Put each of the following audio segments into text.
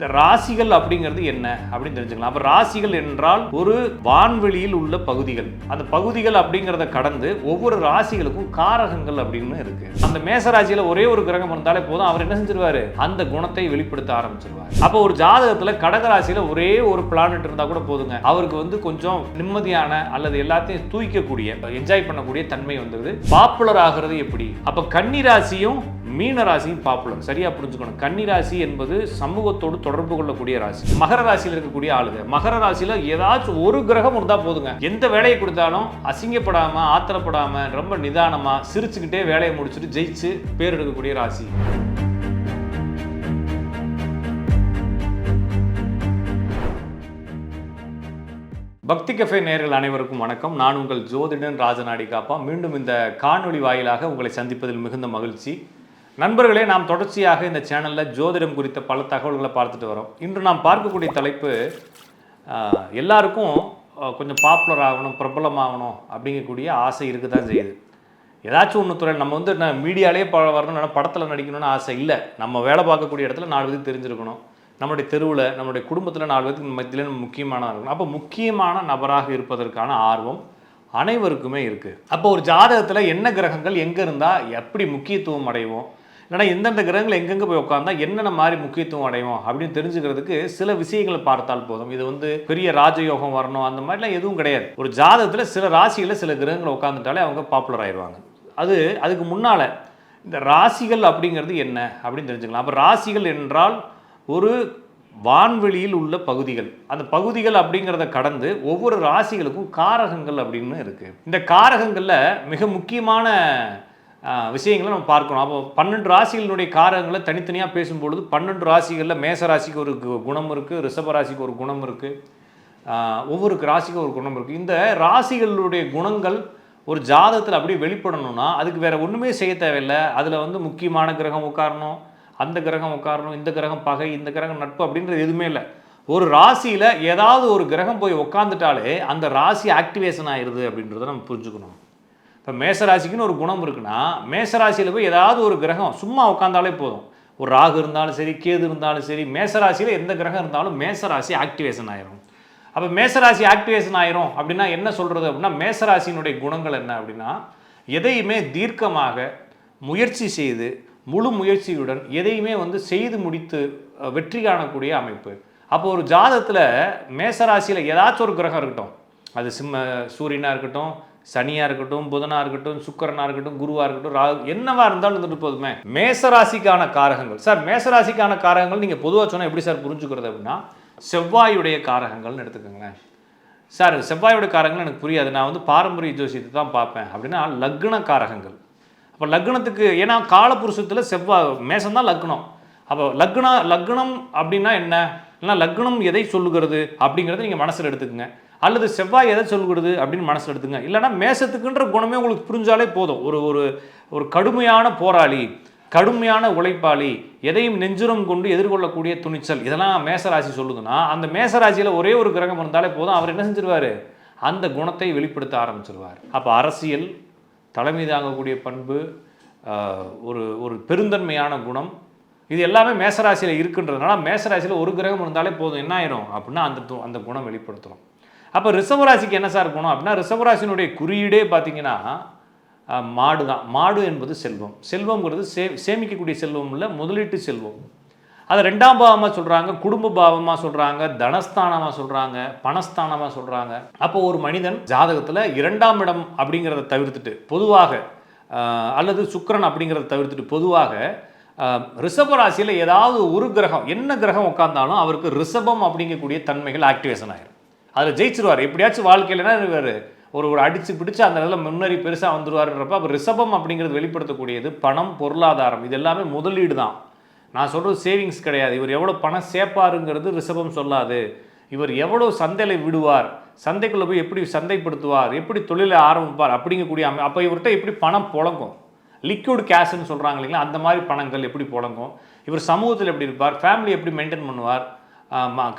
இந்த ராசிகள் அப்படிங்கிறது என்ன அப்படின்னு தெரிஞ்சுக்கலாம். அப்ப ராசிகள் என்றால் ஒரு வான்வெளியில் உள்ள பகுதிகள். அந்த பகுதிகள் அப்படிங்கிறத கடந்து ஒவ்வொரு ராசிகளுக்கும் காரகங்கள் அப்படின்னு இருக்கு. அந்த மேச ராசியில ஒரே ஒரு கிரகம் இருந்தாலே போதும். அவர் என்ன செஞ்சிருவாரு? அந்த குணத்தை வெளிப்படுத்த ஆரம்பிச்சிருவார். அப்போ ஒரு ஜாதகத்துல கடக ராசியில ஒரே ஒரு பிளானட் இருந்தா கூட போதுங்க. அவருக்கு வந்து கொஞ்சம் நிம்மதியான அல்லது எல்லாத்தையும் தூய்க்கக்கூடிய என்ஜாய் பண்ணக்கூடிய தன்மை வந்தது பாப்புலர் ஆகிறது எப்படி? அப்ப கன்னி ராசியும் மீன ராசியும் பாப்புலர் சரியா புரிஞ்சுக்கணும். கன்னி ராசி என்பது சமூகத்தோடு தொடர்பு கொள்ளக்கூடிய ராசி. மகர ராசியில் இருக்கக்கூடிய ஆளுங்க மகர ராசியில ஏதாச்சும் ஒரு கிரகம் இருந்தா போதுங்க. எந்த வேலையை கொடுத்தாலும் அசிங்கப்படாம ஆத்திரப்படாம ரொம்ப நிதானமா சிரிச்சுக்கிட்டே வேலையை முடிச்சுட்டு ஜெயிச்சு பேர் எடுக்கக்கூடிய ராசி. பக்தி கஃபே நேர்கள் அனைவருக்கும் வணக்கம். நான் உங்கள் ஜோதிடன் ராஜநாடி காப்பா மீண்டும் இந்த காணொளி வாயிலாக உங்களை சந்திப்பதில் மிகுந்த மகிழ்ச்சி. நண்பர்களே நாம் தொடர்ச்சியாக இந்த சேனலில் ஜோதிடம் குறித்த பல தகவல்களை பார்த்துட்டு வரோம். இன்று நாம் பார்க்கக்கூடிய தலைப்பு எல்லாருக்கும் கொஞ்சம் பாப்புலர் ஆகணும் பிரபலமாகணும் அப்படிங்கக்கூடிய ஆசை இருக்க தான் செய்யுது. ஏதாச்சும் ஒன்று துறை நம்ம வந்து நான் மீடியாலே ப வரணும் படத்தில் நடிக்கணும்னு ஆசை இல்லை. நம்ம வேலை பார்க்கக்கூடிய இடத்துல நாலு பேருக்கு தெரிஞ்சிருக்கணும். நம்முடைய தெருவில் நம்முடைய குடும்பத்தில் நாலு பேருக்கு மத்தியில் முக்கியமான இருக்கணும். அப்போ முக்கியமான நபராக இருப்பதற்கான ஆர்வம் அனைவருக்குமே இருக்குது அப்போ ஒரு ஜாதகத்தில் என்ன கிரகங்கள் எங்கே இருந்தால் எப்படி முக்கியத்துவம் அடைவோம் இல்லைன்னா எந்தெந்த கிரகங்கள் எங்கெங்கே போய் உட்காந்தா என்னென்ன மாதிரி முக்கியத்துவம் அடையும் அப்படின்னு தெரிஞ்சுக்கிறதுக்கு சில விஷயங்களை பார்த்தால் போதும். இது வந்து பெரிய ராஜயோகம் வரணும் அந்த மாதிரிலாம் எதுவும் கிடையாது. ஒரு ஜாதகத்தில் சில ராசிகளில் சில கிரகங்கள் உட்காந்துட்டாலே அவங்க பாப்புலர் ஆயிடுவாங்க அது அதுக்கு முன்னால் இந்த ராசிகள் அப்படிங்கிறது என்ன அப்படின்னு தெரிஞ்சுக்கலாம். அப்போ ராசிகள் என்றால் ஒரு வான்வெளியில் உள்ள பகுதிகள். அந்த பகுதிகள் அப்படிங்கிறத கடந்து ஒவ்வொரு ராசிகளுக்கும் காரகங்கள் அப்படின்னு இருக்குது இந்த காரகங்களில் மிக முக்கியமான விஷயங்களை நம்ம பார்க்கணும். அப்போ பன்னெண்டு ராசிகளினுடைய காரகங்களை தனித்தனியாக பேசும்பொழுது பன்னெண்டு ராசிகளில் மேச ராசிக்கு ஒரு குணம் இருக்குது ரிஷப ராசிக்கு ஒரு குணம் இருக்குது ஒவ்வொரு ராசிக்கும் ஒரு குணம் இருக்குது இந்த ராசிகளுடைய குணங்கள் ஒரு ஜாதகத்தில் அப்படியே வெளிப்படணும்னா அதுக்கு வேறு ஒன்றுமே செய்ய தேவையில்லை. அதில் வந்து முக்கியமான கிரகம் உட்காரணும் அந்த கிரகம் உட்காரணும் இந்த கிரகம் பகை இந்த கிரகம் நட்பு அப்படின்றது எதுவுமே இல்லை. ஒரு ராசியில் ஏதாவது ஒரு கிரகம் போய் உட்காந்துட்டாலே அந்த ராசி ஆக்டிவேஷன் ஆயிடுது அப்படின்றத நம்ம புரிஞ்சுக்கணும். இப்போ மேசராசிக்குன்னு ஒரு குணம் இருக்குன்னா மேசராசியில் போய் ஏதாவது ஒரு கிரகம் சும்மா உட்காந்தாலே போதும். ஒரு ராகு இருந்தாலும் சரி கேது இருந்தாலும் சரி மேசராசியில் எந்த கிரகம் இருந்தாலும் மேசராசி ஆக்டிவேஷன் ஆயிரும். அப்போ மேசராசி ஆக்டிவேஷன் ஆயிரும் அப்படின்னா என்ன சொல்கிறது அப்படின்னா மேசராசியினுடைய குணங்கள் என்ன அப்படின்னா எதையுமே தீர்க்கமாக முயற்சி செய்து முழு முயற்சியுடன் எதையுமே வந்து செய்து முடித்து வெற்றி காணக்கூடிய அமைப்பு. அப்போ ஒரு ஜாதத்தில் மேசராசியில் ஏதாச்சும் ஒரு கிரகம் இருக்கட்டும். அது சிம்ம சூரியனாக இருக்கட்டும் சனியாக இருக்கட்டும் புதனாக இருக்கட்டும் சுக்கரனாக இருக்கட்டும் குருவாக இருக்கட்டும் ராகு என்னவா இருந்தாலும் இருந்துட்டு போதுமே. மேசராசிக்கான காரகங்கள். சார் மேசராசிக்கான காரகங்கள் நீங்கள் பொதுவாக சொன்னால் எப்படி சார் புரிஞ்சுக்கிறது அப்படின்னா செவ்வாயுடைய காரகங்கள்னு எடுத்துக்கோங்களேன். சார் செவ்வாயுடைய காரகங்கள் எனக்கு புரியாது. நான் வந்து பாரம்பரிய ஜோசியத்தை தான் பார்ப்பேன். அப்படின்னா லக்ன காரகங்கள். அப்போ லக்னத்துக்கு ஏன்னா காலபுருஷத்தில் செவ்வாய் மேசம் தான் லக்னம். அப்போ லக்ன லக்னம் அப்படின்னா என்ன? இல்லைன்னா லக்னம் எதை சொல்லுகிறது அப்படிங்கிறத நீங்கள் மனசில் எடுத்துக்கங்க. அல்லது செவ்வாய் எதை சொல்லுகிறது அப்படின்னு மனசில் எடுத்துங்க. இல்லைன்னா மேசத்துக்குன்ற குணமே உங்களுக்கு புரிஞ்சாலே போதும். ஒரு ஒரு ஒரு கடுமையான போராளி கடுமையான உழைப்பாளி எதையும் நெஞ்சுரம் கொண்டு எதிர்கொள்ளக்கூடிய துணிச்சல் இதெல்லாம் மேசராசி சொல்லுதுன்னா அந்த மேசராசியில் ஒரே ஒரு கிரகம் இருந்தாலே போதும். அவர் என்ன செஞ்சிருவார்? அந்த குணத்தை வெளிப்படுத்த ஆரம்பிச்சிருவார். அப்போ அரசியல் தலைமை தாங்கக்கூடிய பண்பு ஒரு ஒரு பெருந்தன்மையான குணம் இது எல்லாமே மேசராசியில் இருக்குன்றதுனால மேசராசியில் ஒரு கிரகம் இருந்தாலே போதும். என்ன ஆயிரும்? அப்படின்னா அந்த து- அந்த குணம் வெளிப்படுத்துகிறோம் அப்போ ரிஷபராசிக்கு என்ன சார் குணம் அப்படின்னா ரிஷபராசினுடைய குறியீடே பார்த்தீங்கன்னா மாடு தான். மாடு என்பது செல்வம். செல்வம்ங்கிறது சே சேமிக்கக்கூடிய செல்வம் இல்லை முதலீட்டு செல்வம். அதை ரெண்டாம் பாவமாக சொல்கிறாங்க குடும்ப பாவமாக சொல்கிறாங்க தனஸ்தானமாக சொல்கிறாங்க பணஸ்தானமாக சொல்கிறாங்க அப்போ ஒரு மனிதன் ஜாதகத்தில் இரண்டாம் இடம் அப்படிங்கிறத தவிர்த்துட்டு பொதுவாக அல்லது சுக்கிரன் அப்படிங்கிறத தவிர்த்துட்டு பொதுவாக ஆஹ், ரிஷப ராசியில் ஏதாவது ஒரு கிரகம் என்ன கிரகம் உட்காந்தாலும் அவருக்கு ரிஷபம் அப்படிங்கக்கூடிய தன்மைகள் ஆக்டிவேஷன் ஆகிடும் அதில் ஜெயிச்சிருவார். எப்படியாச்சும் வாழ்க்கையிலனா இவர் ஒரு ஒரு அடித்து பிடிச்சு அந்த இடத்துல முன்னேறி பெருசாக வந்துடுவார்ன்றப்ப அப்போ ரிசபம் அப்படிங்கிறது வெளிப்படுத்தக்கூடியது பணம் பொருளாதாரம் இது எல்லாமே முதலீடு தான். நான் சொல்கிறது சேவிங்ஸ் கிடையாது. இவர் எவ்வளோ பணம் சேர்ப்பாருங்கிறது ரிசபம் சொல்லாது. இவர் எவ்வளோ சந்தையில் விடுவார் சந்தைக்குள்ளே போய் எப்படி சந்தைப்படுத்துவார் எப்படி தொழிலை ஆரம்பிப்பார் அப்படிங்கக்கூடிய அமை அப்போ இவர்கிட்ட எப்படி பணம் புழங்கும்? லிக்விட் கேஷ்னு சொல்கிறாங்க இல்லைங்களா? அந்த மாதிரி பணங்கள் எப்படி புழங்கும்? இவர் சமூகத்தில் எப்படி இருப்பார்? ஃபேமிலி எப்படி மெயின்டைன் பண்ணுவார்?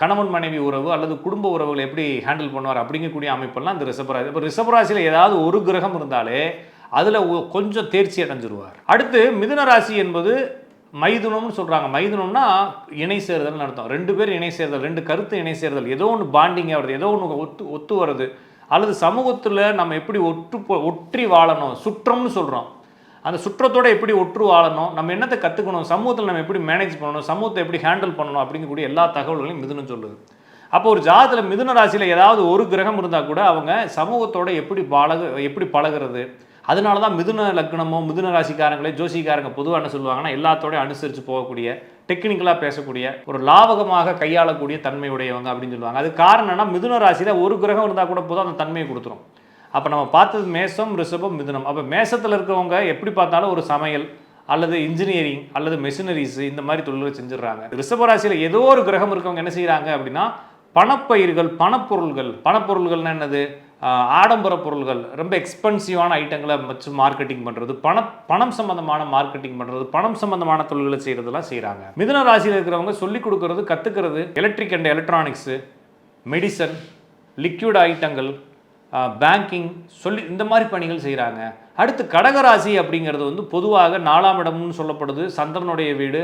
கணவன் மனைவி உறவு அல்லது குடும்ப உறவுகளை எப்படி ஹேண்டில் பண்ணுவார் அப்படிங்கக்கூடிய அமைப்பெல்லாம் இந்த ரிஷபராசி. இப்போ ரிஷபராசியில் ஏதாவது ஒரு கிரகம் இருந்தாலே அதில் கொஞ்சம் தேர்ச்சி அடைஞ்சிருவார். அடுத்து மிதுன ராசி என்பது மைதுனம்னு சொல்கிறாங்க மைதுனம்னா இணை சேர்தல்னு அர்த்தம். ரெண்டு பேர் இணை சேர்தல் ரெண்டு கருத்து இணை சேர்தல். ஏதோ ஒன்று பாண்டிங் ஆகிறது ஏதோ ஒன்று ஒத்து ஒத்து வருது. அல்லது சமூகத்தில் நம்ம எப்படி ஒற்று ஒற்றி வாழணும் சுற்றம்னு சொல்கிறோம் அந்த சுற்றத்தோடு எப்படி ஒற்று வாழணும் நம்ம என்னத்தை கற்றுக்கணும் சமூகத்தில் நம்ம எப்படி மேனேஜ் பண்ணணும் சமூகத்தை எப்படி ஹேண்டில் பண்ணணும் அப்படிங்கக்கூடிய எல்லா தகவல்களையும் மிதுனம் சொல்லுது. அப்போ ஒரு ஜாதத்தில் மிதுன ராசியில் ஏதாவது ஒரு கிரகம் இருந்தால் கூட அவங்க சமூகத்தோட எப்படி பழகு எப்படி பழகுறது அதனால தான் மிதுன லக்னமோ மிதுன ராசிக்காரங்களே ஜோசிக்காரங்க பொதுவாக என்ன சொல்லுவாங்கன்னா எல்லாத்தோடய அனுசரித்து போகக்கூடிய டெக்னிக்கலாக பேசக்கூடிய ஒரு லாவகமாக கையாளக்கூடிய தன்மையுடையவங்க அப்படின்னு சொல்லுவாங்க. அது காரணம்னா மிதுன ராசியில் ஒரு கிரகம் இருந்தால் கூட போதும் அந்த தன்மையை கொடுத்துரும். அப்போ நம்ம பார்த்தது மேசம் ரிஷபம் மிதுனம். அப்போ மேசத்தில் இருக்கவங்க எப்படி பார்த்தாலும் ஒரு சமையல் அல்லது இன்ஜினியரிங் அல்லது மெஷினரிஸ் இந்த மாதிரி தொழில்களை செஞ்சிடுறாங்க. ரிஷபராசியில் ஏதோ ஒரு கிரகம் இருக்கவங்க என்ன செய்கிறாங்க அப்படின்னா பணப்பயிர்கள் பணப்பொருள்கள். பணப்பொருள்கள்னா என்னது? ஆடம்பர பொருள்கள். ரொம்ப எக்ஸ்பென்சிவான ஐட்டங்களை வச்சு மார்க்கெட்டிங் பண்ணுறது பண பணம் சம்பந்தமான மார்க்கெட்டிங் பண்ணுறது பணம் சம்பந்தமான தொழில்களை செய்கிறதெல்லாம் செய்கிறாங்க மிதுன ராசியில் இருக்கிறவங்க சொல்லிக் கொடுக்கறது கற்றுக்கிறது electric and electronics medicine liquid ஐட்டங்கள் பேங்கிங் சொல்லி இந்த மாதிரி பணிகள் செய்கிறாங்க அடுத்து கடகராசி அப்படிங்கிறது வந்து பொதுவாக நாலாம் இடம்னு சொல்லப்படுது. சந்திரனுடைய வீடு.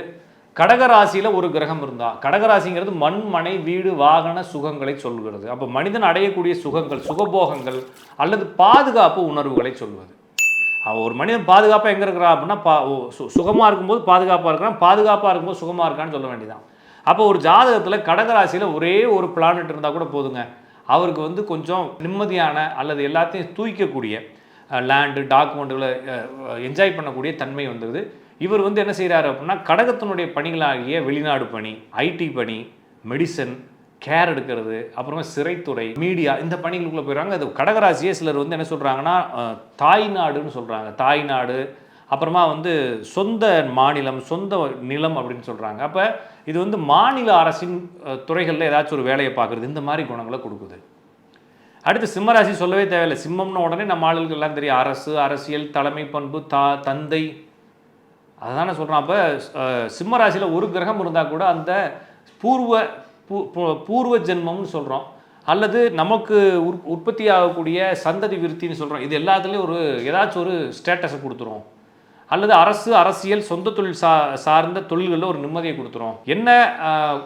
கடகராசியில் ஒரு கிரகம் இருந்தால் கடகராசிங்கிறது மண் மனை வீடு வாகன சுகங்களை சொல்கிறது. அப்போ மனிதன் அடையக்கூடிய சுகங்கள் சுகபோகங்கள் அல்லது பாதுகாப்பு உணர்வுகளை சொல்வது. ஒரு மனிதன் பாதுகாப்பாக எங்கே இருக்கிறான் அப்படின்னா பா சு சுகமாக இருக்கும்போது பாதுகாப்பாக இருக்கிறான். பாதுகாப்பாக இருக்கும்போது சுகமாக இருக்கான்னு சொல்ல வேண்டியதான் அப்போ ஒரு ஜாதகத்தில் கடகராசியில் ஒரே ஒரு பிளானட் இருந்தால் கூட போதுங்க. அவருக்கு வந்து கொஞ்சம் நிம்மதியான அல்லது எல்லாத்தையும் தூய்க்கக்கூடிய லேண்டு டாக்குமெண்ட்டுகளை என்ஜாய் பண்ணக்கூடிய தன்மை வந்தது. இவர் வந்து என்ன செய்கிறாரு அப்படின்னா கடகத்தினுடைய பணிகளாகிய வெளிநாடு பணி ஐடி பணி மெடிசன் கேர் எடுக்கிறது அப்புறமா சிறைத்துறை மீடியா இந்த பணிகளுக்குள்ளே போயிடுறாங்க. அது கடகராசியே சிலர் வந்து என்ன சொல்கிறாங்கன்னா தாய்நாடுன்னு சொல்கிறாங்க தாய்நாடு அப்புறமா வந்து சொந்த மாநிலம் சொந்த நிலம் அப்படின்னு சொல்கிறாங்க அப்போ இது வந்து மாநில அரசின் துறைகளில் ஏதாச்சும் ஒரு வேலையை பார்க்குறது இந்த மாதிரி குணங்களை கொடுக்குது. அடுத்து சிம்மராசி சொல்லவே தேவையில்லை. சிம்மம்னு உடனே நம்ம ஆளுகளுக்கு எல்லாம் தெரியும். அரசு அரசியல் தலைமை பண்பு தா தந்தை. அதுதானே சொல்கிறோம் அப்போ சிம்மராசியில் ஒரு கிரகம் இருந்தால் கூட அந்த பூர்வ பூ- பூ- பூர்வ ஜென்மம்னு சொல்கிறோம் அல்லது நமக்கு உற் உற்பத்தி ஆகக்கூடிய சந்ததி விருத்தின்னு சொல்கிறோம் இது எல்லாத்துலேயும் ஒரு ஏதாச்சும் ஒரு ஸ்டேட்டஸை கொடுத்துரும். அல்லது அரசு அரசியல் சொந்த தொழில் சா சார்ந்த தொழில்களில் ஒரு நிம்மதியை கொடுத்துரும். என்ன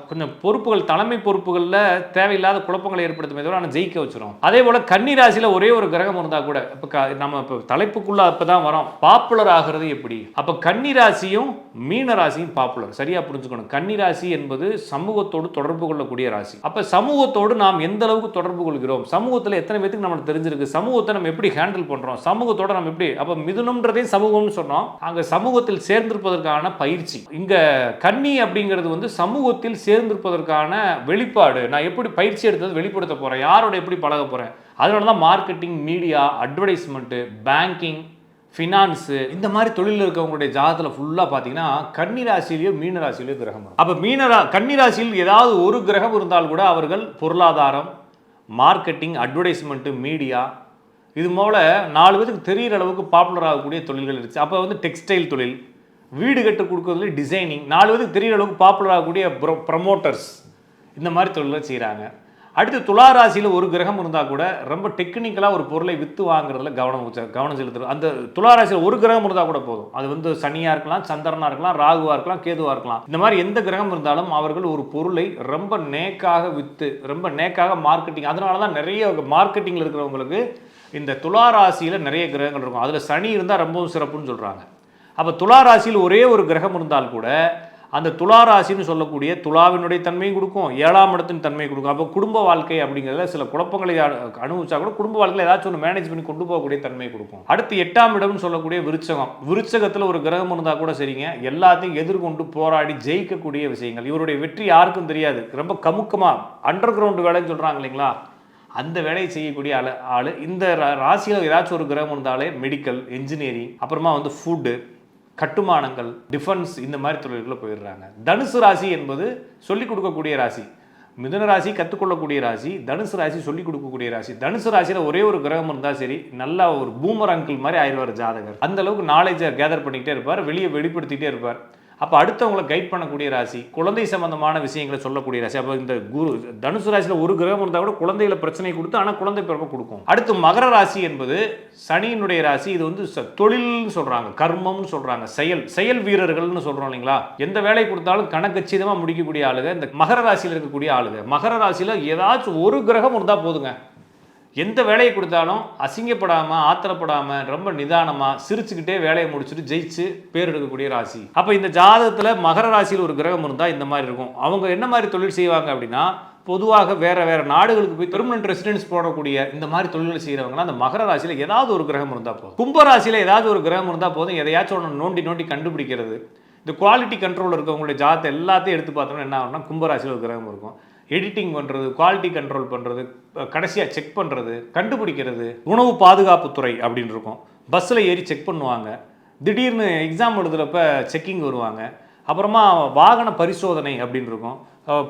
கொஞ்சம் பொறுப்புகள் தலைமை பொறுப்புகளில் தேவையில்லாத குழப்பங்களை ஏற்படுத்துமே தவிர ஆனால் ஜெயிக்க வச்சிரும். அதே போல் கன்னி ராசியில் ஒரே ஒரு கிரகம் இருந்தால் கூட இப்போ க நம்ம இப்போ தலைப்புக்குள்ளே அப்போ தான் வரோம். பாப்புலர் ஆகிறது எப்படி? அப்போ கன்னி ராசியும் மீன ராசியும் பாப்புலர் சரியாக புரிஞ்சுக்கணும். கன்னி ராசி என்பது சமூகத்தோடு தொடர்பு கொள்ளக்கூடிய ராசி. அப்போ சமூகத்தோடு நாம் எந்த அளவுக்கு தொடர்பு கொள்கிறோம்? சமூகத்தில் எத்தனை பேத்துக்கு நம்மளுக்கு தெரிஞ்சிருக்கு? சமூகத்தை நம்ம எப்படி ஹேண்டில் பண்ணுறோம் சமூகத்தோட நம்ம எப்படி அப்போ மிதுனம்ன்றதே சமூகம்னு சொன்னோம். அங்கே சமூகத்தில் சேர்ந்திருப்பதற்கான பயிற்சி. இங்கே கன்னி அப்படிங்கிறது வந்து சமூகத்தில் சேர்ந்திருப்பதற்கான வெளிப்பாடு. நான் எப்படி பயிற்சி எடுத்தது வெளிப்படுத்த போகிறேன் யாரோட எப்படி பழக போகிறேன் அதனால தான் marketing media advertisement banking finance இந்த மாதிரி தொழிலில் இருக்கவங்களுடைய ஜாதகத்தில் ஃபுல்லாக பார்த்தீங்கன்னா கன்னி ராசியிலையோ மீன ராசியிலையோ கிரகம் அப்போ மீனரா கன்னி ராசியில் ஏதாவது ஒரு கிரகம் இருந்தால் கூட அவர்கள் பொருளாதாரம் மார்க்கெட்டிங் அட்வர்டைஸ்மெண்ட்டு மீடியா இது போல் நாலு பேருக்கு தெரியிற அளவுக்கு பாப்புலர் ஆகக்கூடிய தொழில்கள் இருந்துச்சு அப்போ வந்து டெக்ஸ்டைல் தொழில் வீடு கட்டு கொடுக்கறதுல டிசைனிங் நாலு பேருக்கு தெரியிற அளவுக்கு பாப்புலர் ஆகக்கூடிய ப்ரொ ப்ரமோட்டர்ஸ் இந்த மாதிரி தொழிலை செய்கிறாங்க அடுத்து துலா ராசியில் ஒரு கிரகம் இருந்தால் கூட ரொம்ப டெக்னிக்கலாக ஒரு பொருளை விற்று வாங்குறதுல கவனம் கவனம் செலுத்துறது. அந்த துலா ராசியில் ஒரு கிரகம் இருந்தால் கூட போதும். அது வந்து சனியாக இருக்கலாம் சந்திரனாக இருக்கலாம் ராகுவாக இருக்கலாம் கேதுவாக இருக்கலாம். இந்த மாதிரி எந்த கிரகம் இருந்தாலும் அவர்கள் ஒரு பொருளை ரொம்ப நேக்காக விற்று ரொம்ப நேக்காக மார்க்கெட்டிங் அதனால தான் நிறைய மார்க்கெட்டிங்கில் இருக்கிறவங்களுக்கு இந்த துலா ராசியில் நிறைய கிரகங்கள் இருக்கும். அதில் சனி இருந்தால் ரொம்பவும் சிறப்புன்னு சொல்கிறாங்க அப்போ துலா ராசியில் ஒரே ஒரு கிரகம் இருந்தால் கூட அந்த துலா ராசின்னு சொல்லக்கூடிய துலாவினுடைய தன்மையும் கொடுக்கும் ஏழாம் இடத்தின் தன்மை கொடுக்கும். அப்போ குடும்ப வாழ்க்கை அப்படிங்கிறதுல சில குழப்பங்களை அனுபவிச்சா கூட குடும்ப வாழ்க்கையில் ஏதாச்சும் ஒன்று மேனேஜ் பண்ணி கொண்டு போகக்கூடிய தன்மையை கொடுக்கும். அடுத்து எட்டாம் இடம்னு சொல்லக்கூடிய விருச்சகம். விருச்சகத்தில் ஒரு கிரகம் இருந்தால் கூட சரிங்க. எல்லாத்தையும் எதிர்கொண்டு போராடி ஜெயிக்கக்கூடிய விஷயங்கள். இவருடைய வெற்றி யாருக்கும் தெரியாது. ரொம்ப கமுக்கமாக அண்டர் கிரவுண்டு வேலைன்னு சொல்கிறாங்க இல்லைங்களா? அந்த வேலையை செய்யக்கூடிய ஆள் ஆள். இந்த ரா- ராசியில் ஏதாச்சும் ஒரு கிரகம் இருந்தாலே மெடிக்கல் இன்ஜினியரிங் அப்புறமா வந்து ஃபுட்டு கட்டுமானங்கள் டிஃபென்ஸ் இந்த மாதிரி தொழில்களில் போயிடுறாங்க. தனுசு ராசி என்பது சொல்லிக் கொடுக்கக்கூடிய ராசி. மிதுன ராசி கற்றுக்கொள்ளக்கூடிய ராசி தனுசு ராசி சொல்லிக் கொடுக்கக்கூடிய ராசி. தனுசு ராசியில் ஒரே ஒரு கிரகம் இருந்தால் சரி நல்லா ஒரு பூமர் அங்கிள் மாதிரி ஆயிடுவார் ஜாதகர். அந்த அளவுக்கு நாலேஜை கேதர் பண்ணிக்கிட்டே இருப்பார் வெளியே வெளிப்படுத்திகிட்டே இருப்பார். அப்போ அடுத்தவங்களை கைட் பண்ணக்கூடிய ராசி குழந்தை சம்பந்தமான விஷயங்களை சொல்லக்கூடிய ராசி. அப்போ இந்த குரு தனுசு ராசியில் ஒரு கிரகம் இருந்தால் கூட குழந்தைகளை பிரச்சனை கொடுத்து ஆனால் குழந்தை பிறப்பு கொடுக்கும். அடுத்து மகர ராசி என்பது சனியினுடைய ராசி இது வந்து ச- தொழில்னு சொல்கிறாங்க கர்மம்னு சொல்கிறாங்க செயல் செயல் வீரர்கள்னு சொல்கிறோம் இல்லைங்களா? எந்த வேலை கொடுத்தாலும் கணக்கச்சிதமாக முடிக்கக்கூடிய ஆளுங்க இந்த மகர ராசியில் இருக்கக்கூடிய ஆளுங்க. மகர ராசியில் ஏதாச்சும் ஒரு கிரகம் இருந்தால் போதுங்க. எந்த வேலையை கொடுத்தாலும் அசிங்கப்படாமல் ஆத்திரப்படாமல் ரொம்ப நிதானமாக சிரிச்சுக்கிட்டே வேலையை முடிச்சுட்டு ஜெயிச்சு பேர் எடுக்கக்கூடிய ராசி. அப்போ இந்த ஜாதகத்தில் மகர ராசியில் ஒரு கிரகம் இருந்தால் இந்த மாதிரி இருக்கும். அவங்க என்ன மாதிரி தொழில் செய்வாங்க அப்படின்னா பொதுவாக வேறு வேறு நாடுகளுக்கு போய் பெர்மனன்ட் ரெசிடென்ஸ் போடக்கூடிய இந்த மாதிரி தொழில்கள் செய்கிறவங்கன்னா அந்த மகர ராசியில் ஏதாவது ஒரு கிரகம் இருந்தால் போதும். கும்ப ராசியில் ஏதாவது ஒரு கிரகம் இருந்தால் போதும். எதையாச்சும் ஒன்று நோண்டி நோண்டி கண்டுபிடிக்கிறது. இந்த குவாலிட்டி கண்ட்ரோல் இருக்கவங்களுடைய ஜாதத்தை எல்லாத்தையும் எடுத்து பார்த்தோம்னா என்ன ஆகும்னா கும்பராசியில் ஒரு கிரகம் இருக்கும். எடிட்டிங் பண்ணுறது குவாலிட்டி கண்ட்ரோல் பண்ணுறது கடைசியாக செக் பண்ணுறது கண்டுபிடிக்கிறது உணவு பாதுகாப்புத்துறை அப்படின்னு இருக்கும். பஸ்ஸில் ஏறி செக் பண்ணுவாங்க. திடீர்னு எக்ஸாம் எழுதுறப்ப செக்கிங் வருவாங்க. அப்புறமா வாகன பரிசோதனை அப்படின்னு இருக்கும்.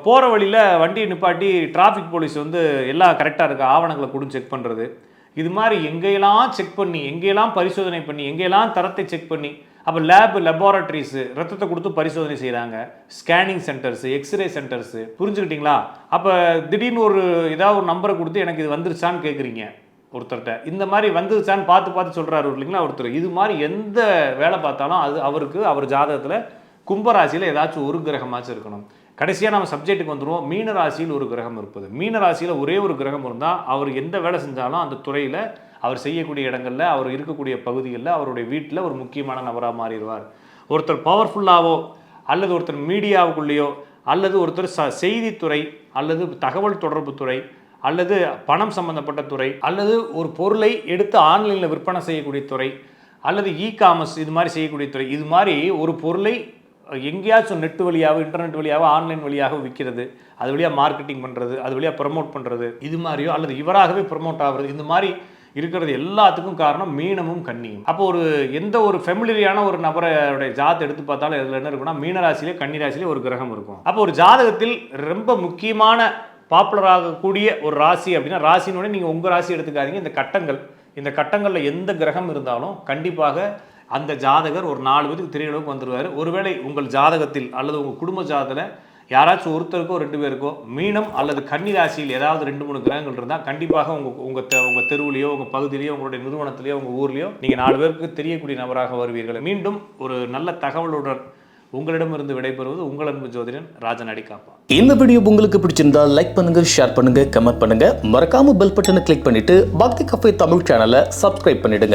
போகிற வழியில் வண்டியை நிப்பாட்டி டிராஃபிக் போலீஸ் வந்து எல்லாம் கரெக்டாக இருக்க ஆவணங்களை கொடுத்து செக் பண்ணுறது இது மாதிரி எங்கெல்லாம் செக் பண்ணி எங்கெல்லாம் பரிசோதனை பண்ணி எங்கெல்லாம் தரத்தை செக் பண்ணி அப்போ லேப் லெபார்ட்டரிஸு ரத்தத்தை கொடுத்து பரிசோதனை செய்கிறாங்க ஸ்கேனிங் சென்டர்ஸு எக்ஸ்ரே சென்டர்ஸு புரிஞ்சுக்கிட்டீங்களா? அப்போ திடீர்னு ஒரு ஏதாவது ஒரு நம்பரை கொடுத்து எனக்கு இது வந்துருச்சான்னு கேட்குறீங்க ஒருத்தர்கிட்ட இந்த மாதிரி வந்துருச்சான்னு பார்த்து பார்த்து சொல்கிறாரு இல்லைங்களா ஒருத்தர். இது மாதிரி எந்த வேலை பார்த்தாலும் அது அவருக்கு அவர் ஜாதகத்தில் கும்பராசியில் ஏதாச்சும் ஒரு கிரகமாச்சும் இருக்கணும். கடைசியாக நம்ம சப்ஜெக்ட்டுக்கு வந்துடுவோம் மீன ராசியில் ஒரு கிரகம் இருப்பது. மீன ராசியில் ஒரே ஒரு கிரகம் இருந்தால் அவர் எந்த வேலை செஞ்சாலும் அந்த துறையில் அவர் செய்யக்கூடிய இடங்களில் அவர் இருக்கக்கூடிய பகுதிகளில் அவருடைய வீட்டில் ஒரு முக்கியமான நபராக மாறிடுவார். ஒருத்தர் பவர்ஃபுல்லாவோ அல்லது ஒருத்தர் மீடியாவுக்குள்ளேயோ அல்லது ஒருத்தர் ச செய்தித்துறை அல்லது தகவல் தொடர்பு துறை அல்லது பணம் சம்பந்தப்பட்ட துறை அல்லது ஒரு பொருளை எடுத்து ஆன்லைனில் விற்பனை செய்யக்கூடிய துறை அல்லது இ காமர்ஸ் இது மாதிரி செய்யக்கூடிய துறை இது மாதிரி ஒரு பொருளை எங்கேயாச்சும் நெட் வழியாக இன்டர்நெட் வழியாக ஆன்லைன் வழியாக விற்கிறது அது வழியாக மார்க்கெட்டிங் பண்ணுறது அது வழியாக ப்ரமோட் பண்ணுறது இது மாதிரியோ அல்லது இவராகவே ப்ரமோட் ஆகுறது இந்த மாதிரி இருக்கிறது எல்லாத்துக்கும் காரணம் மீனமும் கன்னியும். அப்போ ஒரு எந்த ஒரு ஃபெமிலியான ஒரு நபரோட ஜாத் எடுத்து பார்த்தாலும் இதில் என்ன இருக்குன்னா மீனராசிலே கன்னிராசிலே ஒரு கிரகம் இருக்கும். அப்போ ஒரு ஜாதகத்தில் ரொம்ப முக்கியமான பாப்புலர் ஆகக்கூடிய ஒரு ராசி அப்படின்னா ராசினோட நீங்கள் உங்கள் ராசி எடுத்துக்காதீங்க. இந்த கட்டங்கள் இந்த கட்டங்களில் எந்த கிரகம் இருந்தாலும் கண்டிப்பாக அந்த ஜாதகர் ஒரு நாலு பேருக்கு தெரிய அளவுக்கு வந்துடுவார் ஒருவேளை உங்கள் ஜாதகத்தில் அல்லது உங்கள் குடும்ப ஜாதகத்தில் யாராச்சும் ஒருத்தருக்கோ ரெண்டு பேருக்கோ மீனம் அல்லது கன்னி ராசியில் ஏதாவது ரெண்டு மூணு கிரகங்கள் இருந்தால் கண்டிப்பாக உங்கள் உங்கள் தெ உங்கள் தெருவுலையோ உங்கள் பகுதியிலையோ உங்களுடைய நிறுவனத்திலேயோ உங்கள் ஊர்லேயோ நீங்கள் நாலு பேருக்கு தெரியக்கூடிய நபராக வருவீர்கள். மீண்டும் ஒரு நல்ல தகவலுடன் உங்களிடமிருந்து விடைபெறுவது உங்கள் அன்பு ஜோதிடன் ராஜன் அடிக்காப்பா. இந்த வீடியோ உங்களுக்கு பிடிச்சிருந்தா லைக் பண்ணுங்க ஷேர் பண்ணுங்க கமெண்ட் பண்ணுங்க. மறக்காம பெல் பட்டனை கிளிக் பண்ணிட்டு பக்தி கஃபே தமிழ் சேனலை சப்ஸ்கிரைப் பண்ணிடுங்க.